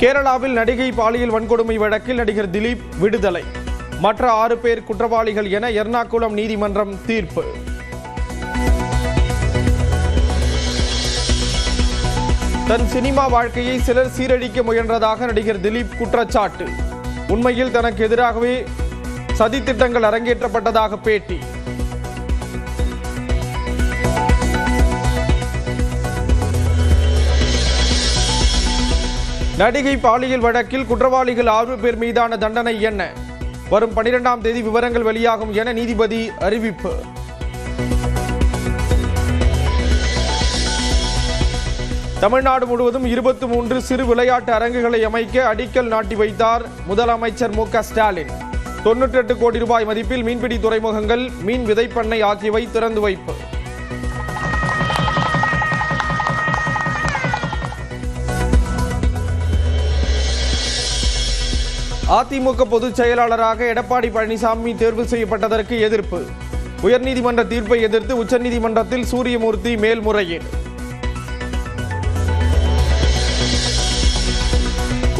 கேரளாவில் நடிகை பாலியல் வன்கொடுமை வழக்கில் நடிகர் திலீப் விடுதலை. மற்ற ஆறு பேர் குற்றவாளிகள் என எர்ணாகுளம் நீதிமன்றம் தீர்ப்பு. தன் சினிமா வாழ்க்கையை சிலர் சீரழிக்க முயன்றதாக நடிகர் திலீப் குற்றச்சாட்டு. உண்மையில் தனக்கு எதிராகவே சதித்திட்டங்கள் அரங்கேற்றப்பட்டதாக பேட்டி. நடிகை பாலியல் வழக்கில் குற்றவாளிகள் ஆறு பேர் மீதான தண்டனை என்ன? வரும் பனிரெண்டாம் தேதி விவரங்கள் வெளியாகும் என நீதிபதி அறிவிப்பு. தமிழ்நாடு முழுவதும் இருபத்தி மூன்று சிறு விளையாட்டு அரங்குகளை அமைக்க அடிக்கல் நாட்டி வைத்தார் முதலமைச்சர் மு க ஸ்டாலின். தொன்னூற்றெட்டு கோடி ரூபாய் மதிப்பில் மீன்பிடி துறைமுகங்கள் மீன் விதைப்பண்ணை ஆகியவை திறந்து வைப்பு. அதிமுக பொதுச் செயலாளராக எடப்பாடி பழனிசாமி தேர்வு செய்யப்பட்டதற்கு எதிர்ப்பு. உயர்நீதிமன்ற தீர்ப்பை எதிர்த்து உச்சநீதிமன்றத்தில் சூரியமூர்த்தி மேல்முறையீடு.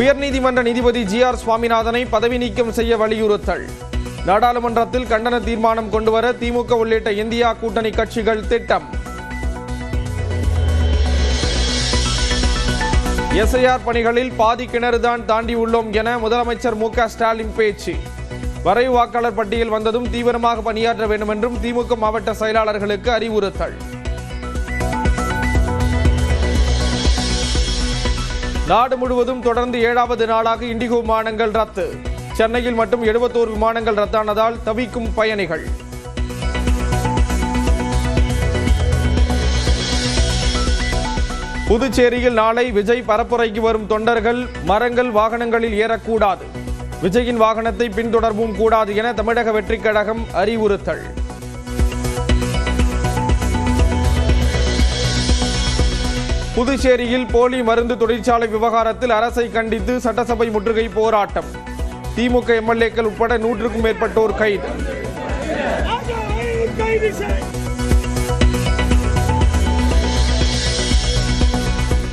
உயர்நீதிமன்ற நீதிபதி ஜி ஆர் சுவாமிநாதனை பதவி நீக்கம் செய்ய வலியுறுத்தல். நாடாளுமன்றத்தில் கண்டன தீர்மானம் கொண்டுவர திமுக உள்ளிட்ட இந்தியா கூட்டணி கட்சிகள் திட்டம். எஸ்ஐஆர் பணிகளில் பாதி கிணறுதான் தாண்டி உள்ளோம் என முதலமைச்சர் மு க ஸ்டாலின் பேச்சு. வரைவு வாக்காளர் பட்டியல் வந்ததும் தீவிரமாக பணியாற்ற வேண்டும் என்றும் திமுக மாவட்ட செயலாளர்களுக்கு அறிவுறுத்தல். நாடு முழுவதும் தொடர்ந்து ஏழாவது நாளாக இண்டிகோ விமானங்கள் ரத்து. சென்னையில் மட்டும் எழுபத்தோரு விமானங்கள் ரத்தானதால் தவிக்கும் பயணிகள். புதுச்சேரியில் நாளை விஜய் பரப்புரைக்கு வரும் தொண்டர்கள் மரங்கள் வாகனங்களில் ஏறக்கூடாது. விஜயின் வாகனத்தை பின்தொடர்வும் கூடாது என தமிழக வெற்றிக் கழகம் அறிவுறுத்தல். புதுச்சேரியில் போலி மருந்து தொழிற்சாலை விவகாரத்தில் அரசை கண்டித்து சட்டசபை முற்றுகை போராட்டம். திமுக எம்எல்ஏக்கள் உட்பட நூற்றுக்கும் மேற்பட்டோர் கைது.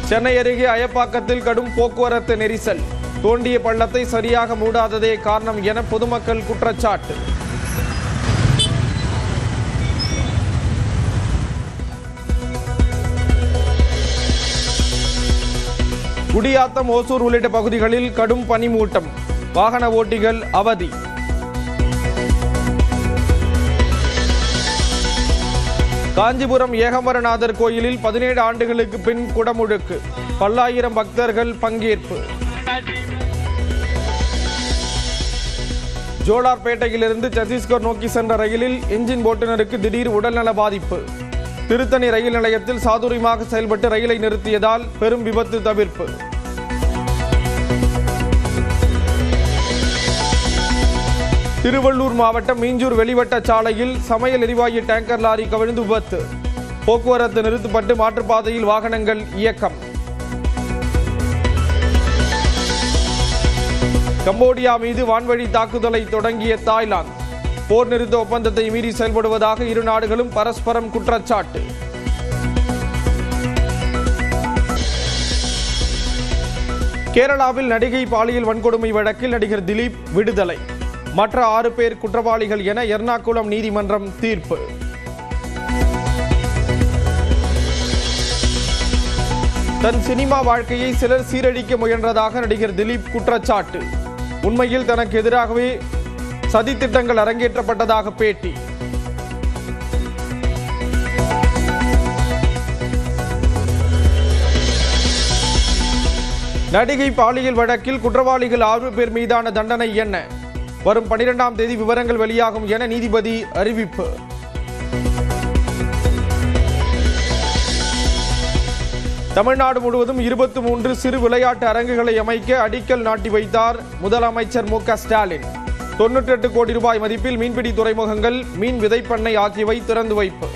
சென்னை அருகே அயப்பாக்கத்தில் கடும் போக்குவரத்து நெரிசல். தோண்டிய பள்ளத்தை சரியாக மூடாததே காரணம் என பொதுமக்கள் குற்றச்சாட்டு. குடியாத்தம் ஓசூர் உள்ளிட்ட பகுதிகளில் கடும் பனிமூட்டம். வாகன ஓட்டிகள் அவதி. காஞ்சிபுரம் ஏகம்பரநாதர் கோயிலில் பதினேழு ஆண்டுகளுக்கு பின் குடமுழுக்கு. பல்லாயிரம் பக்தர்கள் பங்கேற்பு. ஜோலார்பேட்டையிலிருந்து சத்தீஸ்கர் நோக்கி சென்ற ரயிலில் என்ஜின் ஓட்டுநருக்கு திடீர் உடல்நல பாதிப்பு. திருத்தணி ரயில் நிலையத்தில் சாதுரியமாக செயல்பட்டு ரயிலை நிறுத்தியதால் பெரும் விபத்து தவிர்ப்பு. திருவள்ளூர் மாவட்டம் மீஞ்சூர் வெளிவட்ட சாலையில் சமையல் எரிவாயு டேங்கர் லாரி கவிழ்ந்து விபத்து. போக்குவரத்து நிறுத்தப்பட்டு மாற்றுப்பாதையில் வாகனங்கள் இயக்கம். கம்போடியா மீது வான்வழி தாக்குதலை தொடங்கிய தாய்லாந்து. போர் நிறுத்த ஒப்பந்தத்தை மீறி செயல்படுவதாக இரு நாடுகளும் பரஸ்பரம் குற்றச்சாட்டு. கேரளாவில் நடிகை பாலியல் வன்கொடுமை வழக்கில் நடிகர் திலீப் விடுதலை. மற்ற ஆறு பேர் குற்றவாளிகள் என எர்ணாகுளம் நீதிமன்றம் தீர்ப்பு. தன் சினிமா வாழ்க்கையை சிலர் சீரழிக்க முயன்றதாக நடிகர் திலீப் குற்றச்சாட்டு. உண்மையில் தனக்கு எதிராகவே சதித்திட்டங்கள் அரங்கேற்றப்பட்டதாக பேட்டி. நடிகை பாலியல் வழக்கில் குற்றவாளிகள் ஆறு பேர் மீதான தண்டனை என்ன? வரும் பனிரெண்டாம் தேதி விவரங்கள் வெளியாகும் என நீதிபதி அறிவிப்பு. தமிழ்நாடு முழுவதும் இருபத்தி மூன்று சிறு விளையாட்டு அரங்குகளை அமைக்க அடிக்கல் நாட்டி வைத்தார் முதலமைச்சர் மு க ஸ்டாலின். தொன்னூற்றெட்டு கோடி ரூபாய் மதிப்பில் மீன்பிடி துறைமுகங்கள் மீன் விதைப்பண்ணை ஆகியவை திறந்து வைப்பு.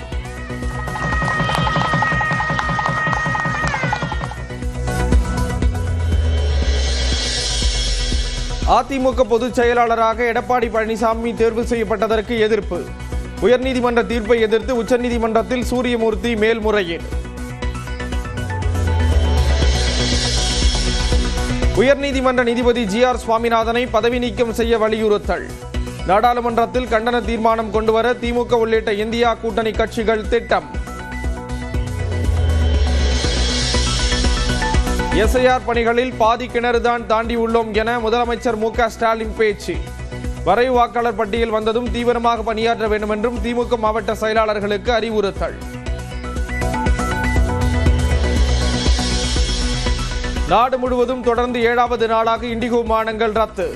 அதிமுக பொதுச் செயலாளராக எடப்பாடி பழனிசாமி தேர்வு செய்யப்பட்டதற்கு எதிர்ப்பு. உயர்நீதிமன்ற தீர்ப்பை எதிர்த்து உச்சநீதிமன்றத்தில் சூரியமூர்த்தி மேல்முறையீடு. உயர்நீதிமன்ற நீதிபதி ஜி ஆர் சுவாமிநாதனை பதவி நீக்கம் செய்ய வலியுறுத்தல். நாடாளுமன்றத்தில் கண்டன தீர்மானம் கொண்டுவர திமுக உள்ளிட்ட இந்தியா கூட்டணி கட்சிகள் திட்டம். எஸ்ஐஆர் பணிகளில் பாதி கிணறுதான் தாண்டி உள்ளோம் என முதலமைச்சர் மு க ஸ்டாலின் பேச்சு. வரைவு வாக்காளர் பட்டியல் வந்ததும் தீவிரமாக பணியாற்ற வேண்டும் என்றும் திமுக மாவட்ட செயலாளர்களுக்கு அறிவுறுத்தல். நாடு முழுவதும் தொடர்ந்து ஏழாவது நாளாக இண்டிகோ விமானங்கள் ரத்து.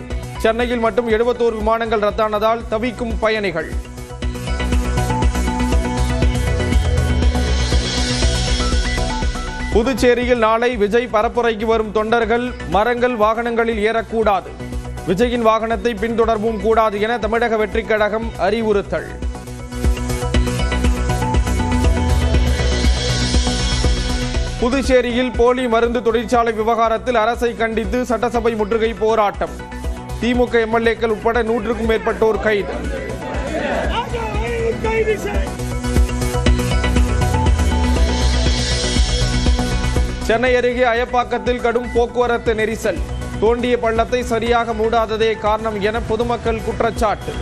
சென்னையில் மட்டும் எழுபத்தோரு விமானங்கள் ரத்தானதால் தவிக்கும் பயணிகள். புதுச்சேரியில் நாளை விஜய் பரப்புரைக்கு வரும் தொண்டர்கள் மரங்கள் வாகனங்களில் ஏறக்கூடாது. விஜயின் வாகனத்தை பின்தொடர்வும் கூடாது என தமிழக வெற்றிக் கழகம் அறிவுறுத்தல். புதுச்சேரியில் போலி மருந்து தொழிற்சாலை விவகாரத்தில் அரசை கண்டித்து சட்டசபை முற்றுகை போராட்டம். திமுக எம்எல்ஏக்கள் உட்பட நூற்றுக்கும் மேற்பட்டோர் கைது. சென்னை அருகே அயப்பாக்கத்தில் கடும் போக்குவரத்து நெரிசல். தோண்டிய பள்ளத்தை சரியாக மூடாததே காரணம் என பொதுமக்கள் குற்றச்சாட்டு.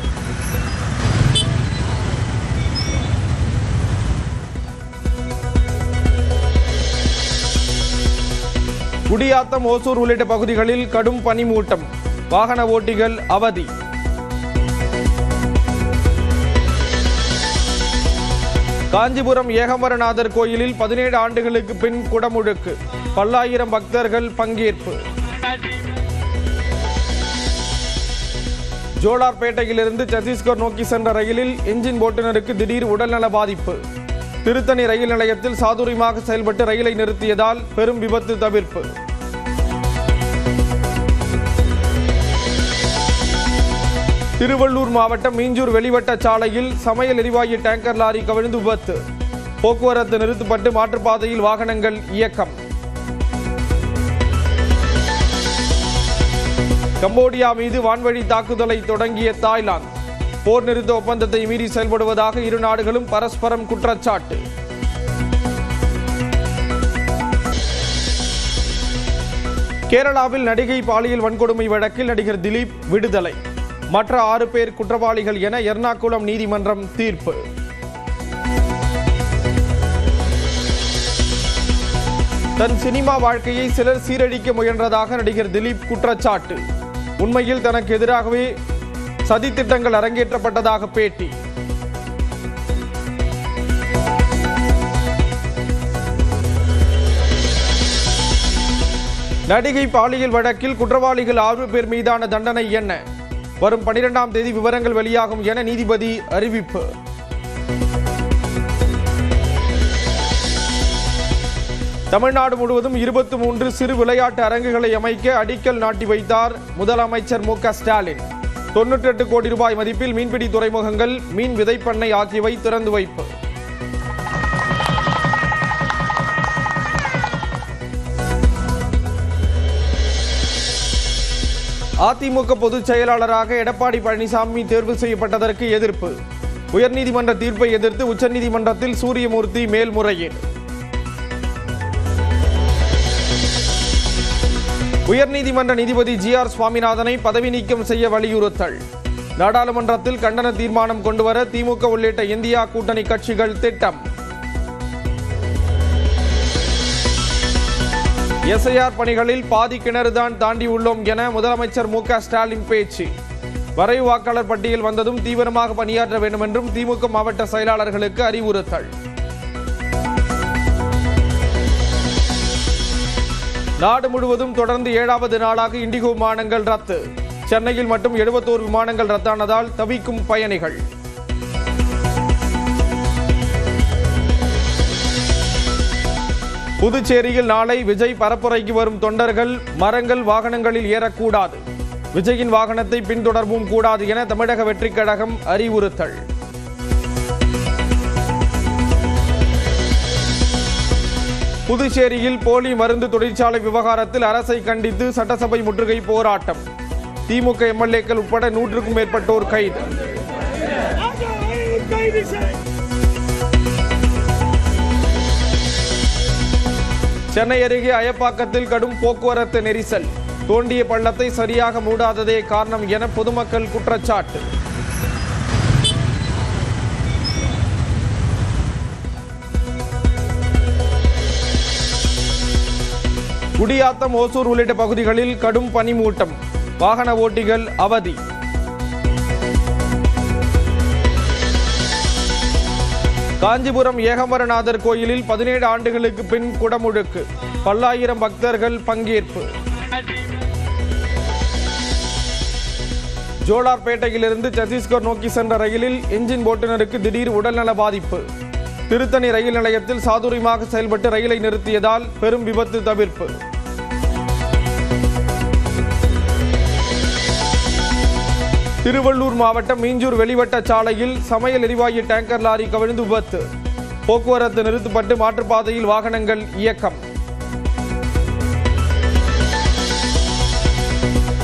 குடியாத்தம் ஓசூர் உள்ளிட்ட பகுதிகளில் கடும் பனிமூட்டம். வாகன ஓட்டிகள் அவதி. காஞ்சிபுரம் ஏகம்பரநாதர் கோயிலில் பதினேழு ஆண்டுகளுக்கு பின் குடமுழுக்கு. பல்லாயிரம் பக்தர்கள் பங்கேற்பு. ஜோலார்பேட்டையிலிருந்து சத்தீஸ்கர் நோக்கி சென்ற ரயிலில் என்ஜின் ஓட்டுநருக்கு திடீர் உடல்நல பாதிப்பு. திருத்தணி ரயில் நிலையத்தில் சாதுரியமாக செயல்பட்டு ரயிலை நிறுத்தியதால் பெரும் விபத்து தவிர்ப்பு. திருவள்ளூர் மாவட்டம் மீஞ்சூர் வெளிவட்ட சாலையில் சமையல் எரிவாயு டேங்கர் லாரி கவிழ்ந்து விபத்து. போக்குவரத்து நிறுத்தப்பட்டு மாற்றுப்பாதையில் வாகனங்கள் இயக்கம். கம்போடியா மீது வான்வழி தாக்குதலை தொடங்கிய தாய்லாந்து. போர் நிறுத்த ஒப்பந்தத்தை மீறி செயல்படுவதாக இரு நாடுகளும் பரஸ்பரம் குற்றச்சாட்டு. கேரளாவில் நடிகை பாலியல் வன்கொடுமை வழக்கில் நடிகர் திலீப் விடுதலை. மற்ற ஆறு பேர் குற்றவாளிகள் என எர்ணாகுளம் நீதிமன்றம் தீர்ப்பு. தன் சினிமா வாழ்க்கையை சிலர் சீரழிக்க முயன்றதாக நடிகர் திலீப் குற்றச்சாட்டு. உண்மையில் தனக்கு எதிராகவே சதித்திட்டங்கள் அரங்கேற்றப்பட்டதாக பேட்டி. நடிகை பாலியல் வழக்கில் குற்றவாளிகள் ஆறு பேர் மீதான தண்டனை என்ன? வரும் பனிரெண்டாம் தேதி விவரங்கள் வெளியாகும் என நீதிபதி அறிவிப்பு. தமிழ்நாடு முழுவதும் இருபத்தி மூன்று சிறு விளையாட்டு அரங்குகளை அமைக்க அடிக்கல் நாட்டி வைத்தார் முதலமைச்சர் மு க ஸ்டாலின். தொன்னூற்றி எட்டு கோடி ரூபாய் மதிப்பில் மீன்பிடி துறைமுகங்கள் மீன் விதைப்பண்ணை ஆகியவை திறந்து வைப்பு. அதிமுக பொதுச் செயலாளராக எடப்பாடி பழனிசாமி தேர்வு செய்யப்பட்டதற்கு எதிர்ப்பு. உயர்நீதிமன்ற தீர்ப்பை எதிர்த்து உச்சநீதிமன்றத்தில் சூரியமூர்த்தி மேல்முறையீடு. உயர்நீதிமன்ற நீதிபதி ஜி ஆர் சுவாமிநாதனை பதவி நீக்கம் செய்ய வலியுறுத்தல். நாடாளுமன்றத்தில் கண்டன தீர்மானம் கொண்டுவர திமுக உள்ளிட்ட இந்தியா கூட்டணி கட்சிகள் திட்டம். எஸ்ஐஆர் பணிகளில் பாதி கிணறுதான் தாண்டி உள்ளோம் என முதலமைச்சர் மு ஸ்டாலின் பேச்சு. வரைவு வாக்காளர் பட்டியல் வந்ததும் தீவிரமாக பணியாற்ற வேண்டும் என்றும் திமுக மாவட்ட செயலாளர்களுக்கு அறிவுறுத்தல். நாடு முழுவதும் தொடர்ந்து ஏழாவது நாளாக இண்டிகோ விமானங்கள் ரத்து. சென்னையில் மட்டும் எழுபத்தோரு விமானங்கள் ரத்தானதால் தவிக்கும் பயணிகள். புதுச்சேரியில் நாளை விஜய் பரப்புரைக்கு வரும் தொண்டர்கள் மரங்கள் வாகனங்களில் ஏறக்கூடாது. விஜயின் வாகனத்தை பின்தொடர்வும் கூடாது என தமிழக வெற்றிக் கழகம் அறிவுறுத்தல். புதுச்சேரியில் போலி மருந்து தொழிற்சாலை விவகாரத்தில் அரசை கண்டித்து சட்டசபை முற்றுகை போராட்டம். திமுக எம்எல்ஏக்கள் உட்பட நூற்றுக்கும் மேற்பட்டோர் கைது. சென்னை அருகே அயப்பாக்கத்தில் கடும் போக்குவரத்து நெரிசல். தோண்டிய பள்ளத்தை சரியாக மூடாததே காரணம் என பொதுமக்கள் குற்றச்சாட்டு. குடியாத்தம் ஓசூர் உள்ளிட்ட பகுதிகளில் கடும் பனிமூட்டம். வாகன ஓட்டிகள் அவதி. காஞ்சிபுரம் ஏகம்பரநாதர் கோயிலில் பதினேழு ஆண்டுகளுக்கு பின் குடமுழுக்கு. பல்லாயிரம் பக்தர்கள் பங்கேற்பு. ஜோலார்பேட்டையிலிருந்து சத்தீஸ்கர் நோக்கி சென்ற ரயிலில் என்ஜின் ஓட்டுநருக்கு திடீர் உடல்நல பாதிப்பு. திருத்தணி ரயில் நிலையத்தில் சாதுரியமாக செயல்பட்டு ரயிலை நிறுத்தியதால் பெரும் விபத்து தவிர்ப்பு. திருவள்ளூர் மாவட்டம் மீஞ்சூர் வெளிவட்ட சாலையில் சமையல் எரிவாயு டேங்கர் லாரி கவிழ்ந்து விபத்து. போக்குவரத்து நிறுத்தப்பட்டு மாற்றுப்பாதையில் வாகனங்கள் இயக்கம்.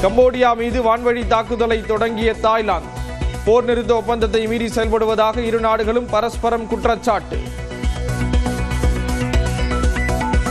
கம்போடியா மீது வான்வழி தாக்குதலை தொடங்கிய தாய்லாந்து. போர் நிறுத்த ஒப்பந்தத்தை மீறி செயல்படுவதாக இரு நாடுகளும் பரஸ்பரம் குற்றச்சாட்டு.